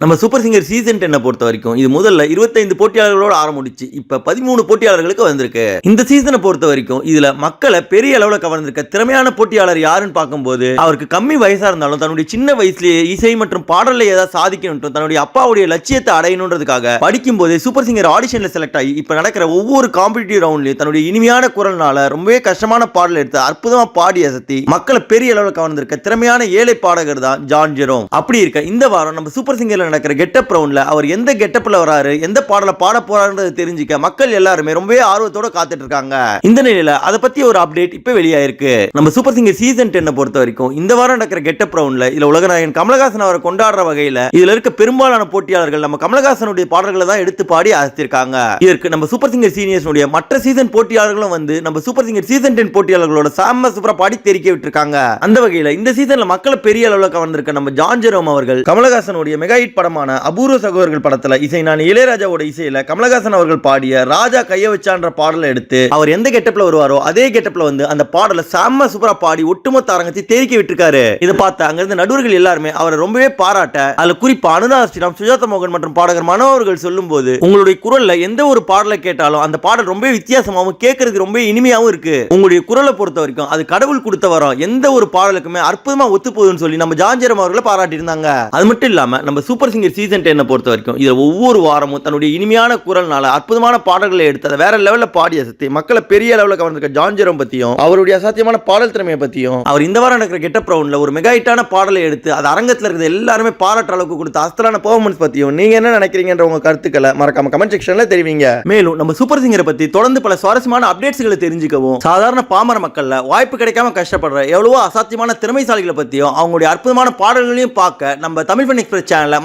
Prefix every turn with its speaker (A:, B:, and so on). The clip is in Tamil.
A: நம்ம சூப்பர் சிங்கர் சீசன் டென்னை பொறுத்த வரைக்கும் இது முதல்ல 25 போட்டியாளர்களோட ஆரம்பிச்சு இப்போ பதிமூணு போட்டியாளர்களுக்கு வந்திருக்கு. இந்த சீசனை பொறுத்த வரைக்கும் இதுல மக்களை பெரிய அளவில் கவர்ந்திருக்க திறமையான போட்டியாளர் யாருன்னு பார்க்கும்போது அவருக்கு கம்மி வயசா இருந்தாலும் தன்னுடைய சின்ன வயசுலேயே இசை மற்றும் பாடல்ல ஏதாவது சாதிக்கணும் தன்னுடைய அப்பாவுடைய லட்சியத்தை அடையணுன்றதுக்காக படிக்கும் போதே சூப்பர் சிங்கர் ஆடிஷன்ல செலக்ட் ஆகி இப்போ நடக்கிற ஒவ்வொரு காம்படிட்டிவ் ரவுண்ட்லையும் தன்னுடைய இனிமையான குரல்னால ரொம்பவே கஷ்டமான பாடல் எடுத்து அற்புதமா பாடி அசத்தி மக்களை பெரிய அளவில் கவர்ந்திருக்க திறமையான ஏழை பாடகர் தான் ஜான் ஜெரோம். அப்படி இருக்க இந்த வாரம் நம்ம சூப்பர் சிங்கர்ல நடக்கிற கெட்டப் ரவுண்டில் அவர் எந்த கெட்டப்ல வராரு எந்த பாடலை பாட போறாருன்றது தெரிஞ்சுக்க மக்கள் எல்லாருமே ரொம்பவே ஆர்வத்தோட காத்துட்டு இருக்காங்க இந்த நிலையில அதை பத்தி ஒரு அப்டேட் இப்ப வெளியாயிருக்கு. நம்ம சூப்பர் சிங்கர் சீசன் டென்னை பொறுத்த வரைக்கும் இந்த வாரம் நடக்கிற கெட்டப் ரவுண்டில் இதுல உலகநாயகன் கமலஹாசன் அவரை கொண்டாடுற வகையில இதுல இருக்க பெரும்பாலான போட்டியாளர்கள் நம்ம கமலஹாசனுடைய பாடல்களை தான் எடுத்து பாடி அசத்திருக்காங்க. இதற்கு நம்ம சூப்பர் சிங்கர் சீனியர்ஸ் மற்ற சீசன் போட்டியாளர்களும் வந்து நம்ம சூப்பர் சிங்கர் சீசன் டென் போட்டியாளர்களோட சாம சூப்பரா பாடி தெரிக்க விட்டுருக்காங்க. அந்த வகையில இந்த சீசன்ல மக்களை பெரிய அளவுல கவர்ந்திருக்க நம்ம ஜான் ஜெரோம் அவர்கள் கமலஹாசனுடைய மெகா ஹிட் படமான அபூர்வ சகோதரர்கள் படத்துல இசை நான் இளையராஜாவோட இசையில கமலஹாசன் அவர்கள் பாடிய ராஜா கைய வச்சான்ற பாடலை எடுத்து அவர் எந்த கெட்டப்ல வருவாரோ அதே கெட்டப்ல வந்து அந்த பாடலை செம்ம சூப்பரா பாடி ஒட்டுமொத்த அரங்கத்தை தேரிக்க விட்டுருக்காரு. இதை பார்த்து அங்கிருந்த நடுவர்கள் எல்லாருமே அவரை ரொம்பவே பாராட்ட அதுல குறிப்பா அனுதா ஸ்ரீராம் சுஜாதா மோகன் மற்றும் பாடகர் மனோ அவர்கள் சொல்லும்போது உங்களுடைய குரல்ல எந்த ஒரு பாடலை கேட்டாலும் அந்த பாடல் ரொம்ப வித்தியாசமாகவும் கேட்கறதுக்கு ரொம்ப இனிமையாகவும் இருக்கு. உங்களுடைய குரலை பொறுத்த வரைக்கும் அது கடவுள் கொடுத்த வரம். எந்த ஒரு பாடலுக்குமே அற்புதமா ஒத்து போகுதுன்னு சொல்லி நம்ம ஜாஞ்சரம் அவர்களை பாராட்டி இருந்தாங்க அது மட்டும் இல்லாம நம்ம சூப்பர் சூப்பர் சிங்கர் சீசன் டென்னை பொறுத்த வரைக்கும் இதில் ஒவ்வொரு வாரமும் தன்னுடைய இனிமையான குரல்னால அற்புதமான பாடல்களை எடுத்து அதை வேற லெவலில் பாடிய சத்தி மக்களை பெரிய லெவலில் கவர்ந்திருக்க ஜான்ஜரம் பற்றியும் அவருடைய அசாத்தியமான பாடல் திறமையை பற்றியும் அவர் இந்த வாரம் நடக்கிற கெட்டப் ரவுண்ட்ல ஒரு மெகா ஹிட்டான பாடலை எடுத்து அது அரங்கத்தில் இருக்கிற எல்லாருமே பாராட்டுற அளவுக்கு கொடுத்த அஸ்தலான பர்ஃபார்மன்ஸ் பற்றியும் நீங்கள் என்ன நினைக்கிறீங்கன்ற உங்கள் கருத்துக்களை மறக்காம கமெண்ட் செக்ஷனில் தெரிவிங்க. மேலும் நம்ம சூப்பர் சிங்கரை பற்றி தொடர்ந்து பல சுவாரஸ்யமான அப்டேட்ஸ்களை தெரிஞ்சுக்கவும் சாதாரண பாமர மக்களில் வாய்ப்பு கிடைக்காம கஷ்டப்படுற எவ்வளவோ அசாத்தியமான திறமைசாலிகளை பற்றியும் அவங்களுடைய அற்புதமான பாடல்களையும் பார்க்க நம்ம தமிழ் ஃபன் எக்ஸ்பிரஸ் சேனலில் சேனலை